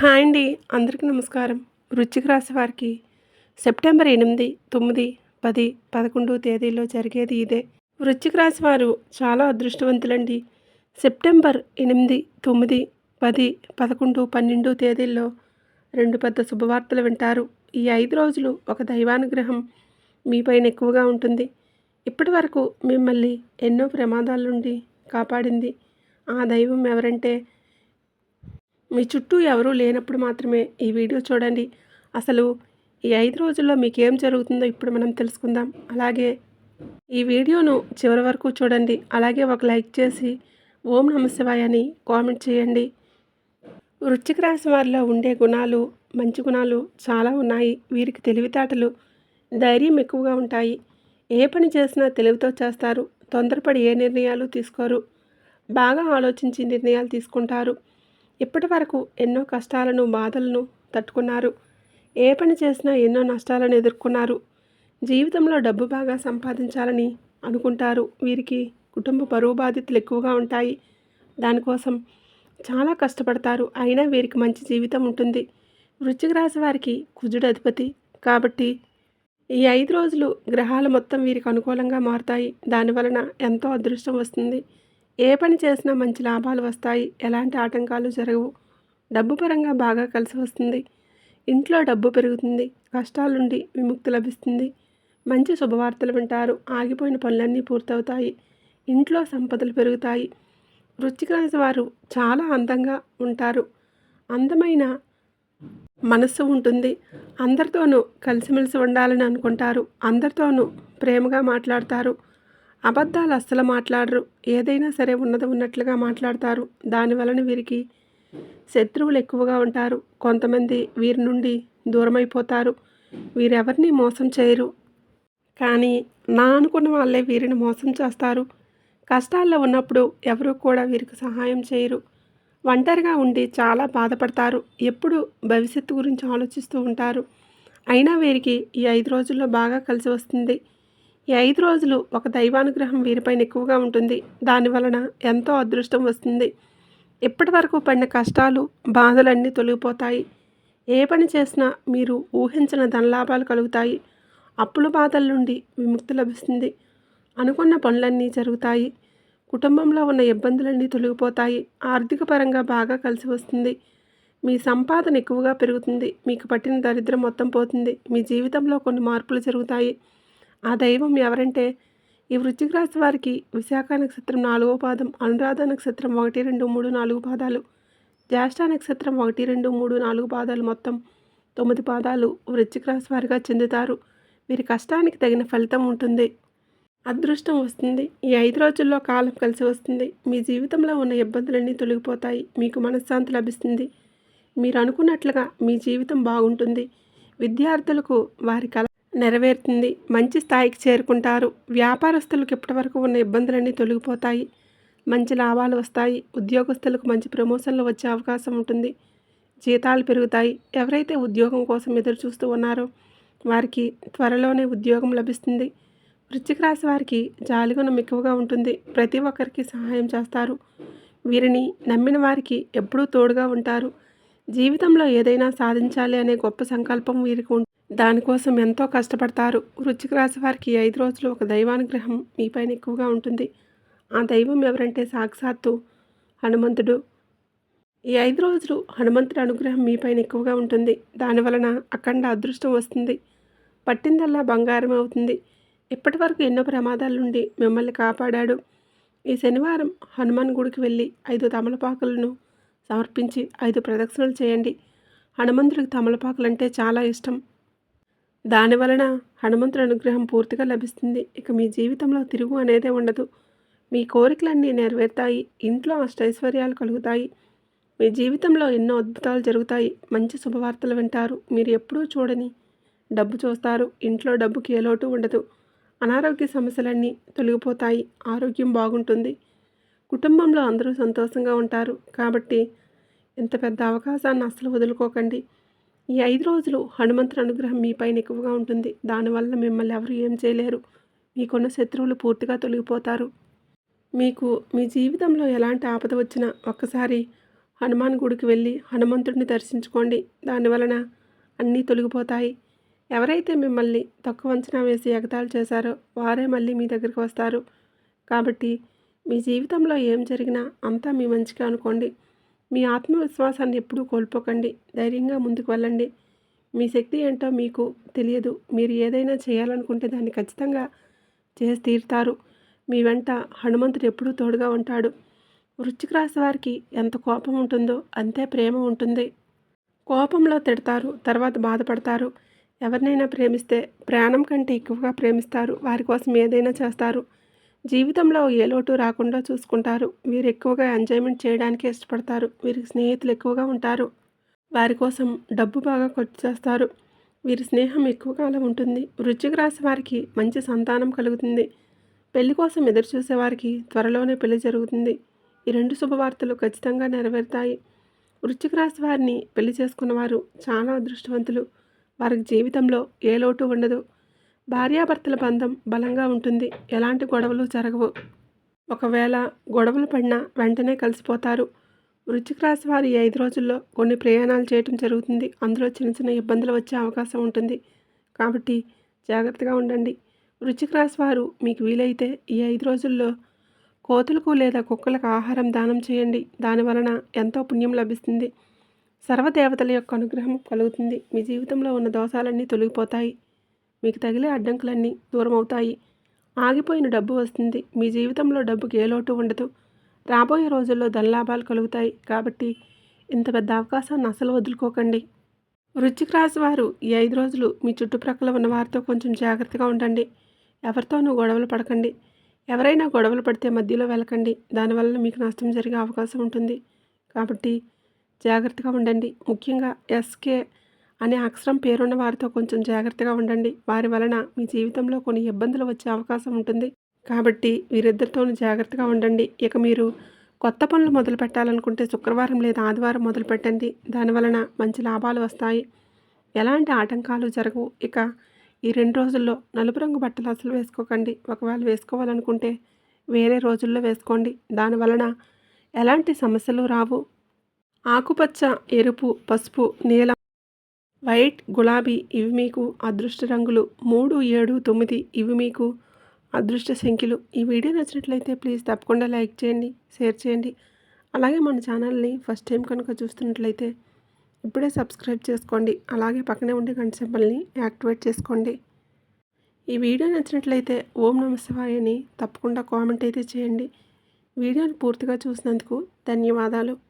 Hi అండి. అందరికీ నమస్కారం. వృచ్చిక రాశి వారికి సెప్టెంబర్ ఎనిమిది తొమ్మిది పది పదకొండు తేదీలో జరిగేది ఇదే. వృచ్చిక రాశి వారు చాలా అదృష్టవంతులండి. సెప్టెంబర్ ఎనిమిది తొమ్మిది పది పదకొండు పన్నెండు తేదీల్లో రెండు పెద్ద శుభవార్తలు వింటారు. ఈ ఐదు రోజులు ఒక దైవానుగ్రహం మీపైన ఎక్కువగా ఉంటుంది. ఇప్పటి వరకు మిమ్మల్ని ఎన్నో ప్రమాదాల నుండి కాపాడింది. ఆ దైవం ఎవరంటే మీ చుట్టూ ఎవరూ లేనప్పుడు మాత్రమే ఈ వీడియో చూడండి. అసలు ఈ ఐదు రోజుల్లో మీకేం జరుగుతుందో ఇప్పుడు మనం తెలుసుకుందాం. అలాగే ఈ వీడియోను చివరి వరకు చూడండి. అలాగే ఒక లైక్ చేసి ఓం నమశివాయ అని కామెంట్ చేయండి. వృశ్చిక రాశి వారిలో ఉండే గుణాలు మంచి గుణాలు చాలా ఉన్నాయి. వీరికి తెలివితేటలు ధైర్యం ఎక్కువగా ఉంటాయి. ఏ పని చేసినా తెలివితో చేస్తారు. తొందరపడి ఏ నిర్ణయాలు తీసుకోరు. బాగా ఆలోచించి నిర్ణయాలు తీసుకుంటారు. ఇప్పటి వరకు ఎన్నో కష్టాలను బాధలను తట్టుకున్నారు. ఏ పని చేసినా ఎన్నో నష్టాలను ఎదుర్కొన్నారు. జీవితంలో డబ్బు బాగా సంపాదించాలని అనుకుంటారు. వీరికి కుటుంబ బరువు బాధ్యతలు ఎక్కువగా ఉంటాయి. దానికోసం చాలా కష్టపడతారు. అయినా వీరికి మంచి జీవితం ఉంటుంది. వృశ్చిక రాశి వారికి కుజుడు అధిపతి కాబట్టి ఈ ఐదు రోజులు గ్రహాలు మొత్తం వీరికి అనుకూలంగా మారుతాయి. దానివలన ఎంతో అదృష్టం వస్తుంది. ఏ పని చేసినా మంచి లాభాలు వస్తాయి. ఎలాంటి ఆటంకాలు జరగవు. డబ్బు పరంగా బాగా కలిసి వస్తుంది. ఇంట్లో డబ్బు పెరుగుతుంది. కష్టాల నుండి విముక్తి లభిస్తుంది. మంచి శుభవార్తలు వింటారు. ఆగిపోయిన పనులన్నీ పూర్తవుతాయి. ఇంట్లో సంపదలు పెరుగుతాయి. వృశ్చిక రాశి వారు చాలా అందంగా ఉంటారు. అందమైన మనస్సు ఉంటుంది. అందరితోనూ కలిసిమెలిసి ఉండాలని అనుకుంటారు. అందరితోనూ ప్రేమగా మాట్లాడతారు. అబద్ధాలు అస్సలు మాట్లాడరు. ఏదైనా సరే ఉన్నది ఉన్నట్లుగా మాట్లాడతారు. దానివలన వీరికి శత్రువులు ఎక్కువగా ఉంటారు. కొంతమంది వీరి నుండి దూరమైపోతారు. వీరెవరిని మోసం చేయరు. కానీ నా అనుకున్న వాళ్ళే వీరిని మోసం చేస్తారు. కష్టాల్లో ఉన్నప్పుడు ఎవరు కూడా వీరికి సహాయం చేయరు. ఒంటరిగా ఉండి చాలా బాధపడతారు. ఎప్పుడు భవిష్యత్తు గురించి ఆలోచిస్తూ ఉంటారు. అయినా వీరికి ఈ ఐదు రోజుల్లో బాగా కలిసి వస్తుంది. ఈ ఐదు రోజులు ఒక దైవానుగ్రహం వీరిపైన ఎక్కువగా ఉంటుంది. దానివలన ఎంతో అదృష్టం వస్తుంది. ఇప్పటి వరకు పడిన కష్టాలు బాధలన్నీ తొలగిపోతాయి. ఏ పని చేసినా మీరు ఊహించిన ధనలాభాలు కలుగుతాయి. అప్పుల బాధల నుండి విముక్తి లభిస్తుంది. అనుకున్న పనులన్నీ జరుగుతాయి. కుటుంబంలో ఉన్న ఇబ్బందులన్నీ తొలగిపోతాయి. ఆర్థిక పరంగా బాగా కలిసి వస్తుంది. మీ సంపాదన ఎక్కువగా పెరుగుతుంది. మీకు పట్టిన దరిద్రం మొత్తం పోతుంది. మీ జీవితంలో కొన్ని మార్పులు జరుగుతాయి. ఆ దైవం ఎవరంటే ఈ వృశ్చిక రాశి వారికి విశాఖ నక్షత్రం నాలుగో పాదం అనురాధ నక్షత్రం ఒకటి రెండు మూడు నాలుగు పాదాలు జ్యేష్ఠ నక్షత్రం ఒకటి రెండు మూడు నాలుగు పాదాలు మొత్తం తొమ్మిది పాదాలు వృశ్చిక రాశి వారిగా చెందుతారు. వీరి కష్టానికి తగిన ఫలితం ఉంటుంది. అదృష్టం వస్తుంది. ఈ ఐదు రోజుల్లో కాలం కలిసి వస్తుంది. మీ జీవితంలో ఉన్న ఇబ్బందులన్నీ తొలగిపోతాయి. మీకు మనశ్శాంతి లభిస్తుంది. మీరు అనుకున్నట్లుగా మీ జీవితం బాగుంటుంది. విద్యార్థులకు వారి కళ నెరవేరుతుంది. మంచి స్థాయికి చేరుకుంటారు. వ్యాపారస్తులకు ఇప్పటివరకు ఉన్న ఇబ్బందులన్నీ తొలగిపోతాయి. మంచి లాభాలు వస్తాయి. ఉద్యోగస్తులకు మంచి ప్రమోషన్లు వచ్చే అవకాశం ఉంటుంది. జీతాలు పెరుగుతాయి. ఎవరైతే ఉద్యోగం కోసం ఎదురు చూస్తూ ఉన్నారో వారికి త్వరలోనే ఉద్యోగం లభిస్తుంది. వృశ్చిక రాశి వారికి జాలిగుణం ఎక్కువగా ఉంటుంది. ప్రతి ఒక్కరికి సహాయం చేస్తారు. వీరిని నమ్మిన వారికి ఎప్పుడూ తోడుగా ఉంటారు. జీవితంలో ఏదైనా సాధించాలి అనే గొప్ప సంకల్పం వీరికి ఉంటుంది దానికోసం ఎంతో కష్టపడతారు. వృచ్చిక రాశి వారికి ఐదు రోజులు ఒక దైవానుగ్రహం మీపైన ఎక్కువగా ఉంటుంది. ఆ దైవం ఎవరంటే సాక్షాత్తు హనుమంతుడు. ఈ ఐదు రోజులు హనుమంతుడి అనుగ్రహం మీపైన ఎక్కువగా ఉంటుంది. దానివలన అఖండ అదృష్టం వస్తుంది. పట్టిందల్లా బంగారం అవుతుంది. ఇప్పటి వరకు ఎన్నో ప్రమాదాల నుండి మిమ్మల్ని కాపాడాడు. ఈ శనివారం హనుమాన్ గుడికి వెళ్ళి ఐదు తమలపాకులను సమర్పించి ఐదు ప్రదక్షిణలు చేయండి. హనుమంతుడికి తమలపాకులు అంటే చాలా ఇష్టం. దానివలన హనుమంతుడి అనుగ్రహం పూర్తిగా లభిస్తుంది. ఇక మీ జీవితంలో తిరుగు అనేదే ఉండదు. మీ కోరికలన్నీ నెరవేరుతాయి. ఇంట్లో అష్టైశ్వర్యాలు కలుగుతాయి. మీ జీవితంలో ఎన్నో అద్భుతాలు జరుగుతాయి. మంచి శుభవార్తలు వింటారు. మీరు ఎప్పుడూ చూడని డబ్బు చూస్తారు. ఇంట్లో డబ్బుకి ఏ లోటు ఉండదు. అనారోగ్య సమస్యలన్నీ తొలగిపోతాయి. ఆరోగ్యం బాగుంటుంది. కుటుంబంలో అందరూ సంతోషంగా ఉంటారు. కాబట్టి ఇంత పెద్ద అవకాశాన్ని అస్సలు వదులుకోకండి. ఈ ఐదు రోజులు హనుమంతుని అనుగ్రహం మీపైన ఎక్కువగా ఉంటుంది. దానివల్ల మిమ్మల్ని ఎవరు ఏం చేయలేరు. మీకున్న శత్రువులు పూర్తిగా తొలగిపోతారు. మీకు మీ జీవితంలో ఎలాంటి ఆపద వచ్చినా ఒక్కసారి హనుమాన్ గుడికి వెళ్ళి హనుమంతుడిని దర్శించుకోండి. దానివలన అన్నీ తొలగిపోతాయి. ఎవరైతే మిమ్మల్ని తక్కువ అంచనా వేసి ఎగతాళి చేశారో వారే మళ్ళీ మీ దగ్గరికి వస్తారు. కాబట్టి మీ జీవితంలో ఏం జరిగినా అంతా మీ మంచిగా అనుకోండి. మీ ఆత్మవిశ్వాసాన్ని ఎప్పుడూ కోల్పోకండి. ధైర్యంగా ముందుకు వెళ్ళండి. మీ శక్తి ఏంటో మీకు తెలియదు. మీరు ఏదైనా చేయాలనుకుంటే దాన్ని ఖచ్చితంగా చేసి తీరుతారు. మీ వెంట హనుమంతుడు ఎప్పుడూ తోడుగా ఉంటాడు. వృశ్చిక రాశి వారికి ఎంత కోపం ఉంటుందో అంతే ప్రేమ ఉంటుంది. కోపంలో తిడతారు తర్వాత బాధపడతారు. ఎవరినైనా ప్రేమిస్తే ప్రాణం కంటే ఎక్కువగా ప్రేమిస్తారు. వారి కోసం ఏదైనా చేస్తారు. జీవితంలో ఏ లోటు రాకుండా చూసుకుంటారు. వీరు ఎక్కువగా ఎంజాయ్మెంట్ చేయడానికి ఇష్టపడతారు. వీరికి స్నేహితులు ఎక్కువగా ఉంటారు. వారి కోసం డబ్బు బాగా ఖర్చు చేస్తారు. వీరి స్నేహం ఎక్కువ కాలం ఉంటుంది. వృశ్చిక రాశి వారికి మంచి సంతానం కలుగుతుంది. పెళ్ళి కోసం ఎదురు చూసేవారికి త్వరలోనే పెళ్ళి జరుగుతుంది. ఈ రెండు శుభవార్తలు ఖచ్చితంగా నెరవేరుతాయి. వృశ్చిక రాశి వారిని పెళ్ళి చేసుకున్నవారు చాలా అదృష్టవంతులు. వారికి జీవితంలో ఏ లోటు ఉండదు. భార్యాభర్తల బంధం బలంగా ఉంటుంది. ఎలాంటి గొడవలు జరగవు. ఒకవేళ గొడవలు పడినా వెంటనే కలిసిపోతారు. వృశ్చిక రాశి వారు ఈ ఐదు రోజుల్లో కొన్ని ప్రయాణాలు చేయటం జరుగుతుంది. అందులో చిన్న చిన్న ఇబ్బందులు వచ్చే అవకాశం ఉంటుంది. కాబట్టి జాగ్రత్తగా ఉండండి. వృశ్చిక రాశి వారు మీకు వీలైతే ఈ ఐదు రోజుల్లో కోతులకు లేదా కుక్కలకు ఆహారం దానం చేయండి. దాని వలన ఎంతో పుణ్యం లభిస్తుంది. సర్వదేవతల యొక్క అనుగ్రహం కలుగుతుంది. మీ జీవితంలో ఉన్న దోషాలన్నీ తొలగిపోతాయి. మీకు తగిలే అడ్డంకులన్నీ దూరం అవుతాయి ఆగిపోయిన డబ్బు వస్తుంది. మీ జీవితంలో డబ్బుకి ఏ లోటు ఉండదు. రాబోయే రోజుల్లో ధనలాభాలు కలుగుతాయి కాబట్టి ఇంత పెద్ద అవకాశాన్ని అసలు వదులుకోకండి. వృచ్చిక రాశి వారు ఈ ఐదు రోజులు మీ చుట్టుప్రక్కల ఉన్న వారితో కొంచెం జాగ్రత్తగా ఉండండి. ఎవరితోనూ గొడవలు పడకండి. ఎవరైనా గొడవలు పడితే మధ్యలో వెళ్ళకండి. దానివల్ల మీకు నష్టం జరిగే అవకాశం ఉంటుంది. కాబట్టి జాగ్రత్తగా ఉండండి. ముఖ్యంగా ఎస్కే అనే అక్షరం పేరున్న వారితో కొంచెం జాగ్రత్తగా ఉండండి. వారి వలన మీ జీవితంలో కొన్ని ఇబ్బందులు వచ్చే అవకాశం ఉంటుంది. కాబట్టి వీరిద్దరితోనూ జాగ్రత్తగా ఉండండి. ఇక మీరు కొత్త పనులు మొదలు పెట్టాలనుకుంటే శుక్రవారం లేదా ఆదివారం మొదలు పెట్టండి. దానివలన మంచి లాభాలు వస్తాయి. ఎలాంటి ఆటంకాలు జరగవు. ఇక ఈ రెండు రోజుల్లో నలుపు రంగు బట్టలు అసలు వేసుకోకండి. ఒకవేళ వేసుకోవాలనుకుంటే వేరే రోజుల్లో వేసుకోండి. దానివలన ఎలాంటి సమస్యలు రావు. ఆకుపచ్చ ఎరుపు పసుపు నీలం వైట్ గులాబీ ఇవి మీకు అదృష్ట రంగులు. మూడు ఏడు తొమ్మిది ఇవి మీకు అదృష్ట సంఖ్యలు. ఈ వీడియో నచ్చినట్లయితే ప్లీజ్ తప్పకుండా లైక్ చేయండి షేర్ చేయండి. అలాగే మన ఛానల్ని ఫస్ట్ టైం కనుక చూస్తున్నట్లయితే ఇప్పుడే సబ్స్క్రైబ్ చేసుకోండి. అలాగే పక్కనే ఉండే గంట సింబల్ని యాక్టివేట్ చేసుకోండి. ఈ వీడియో నచ్చినట్లయితే ఓం నమ అని తప్పకుండా కామెంట్ అయితే చేయండి. వీడియోని పూర్తిగా చూసినందుకు ధన్యవాదాలు.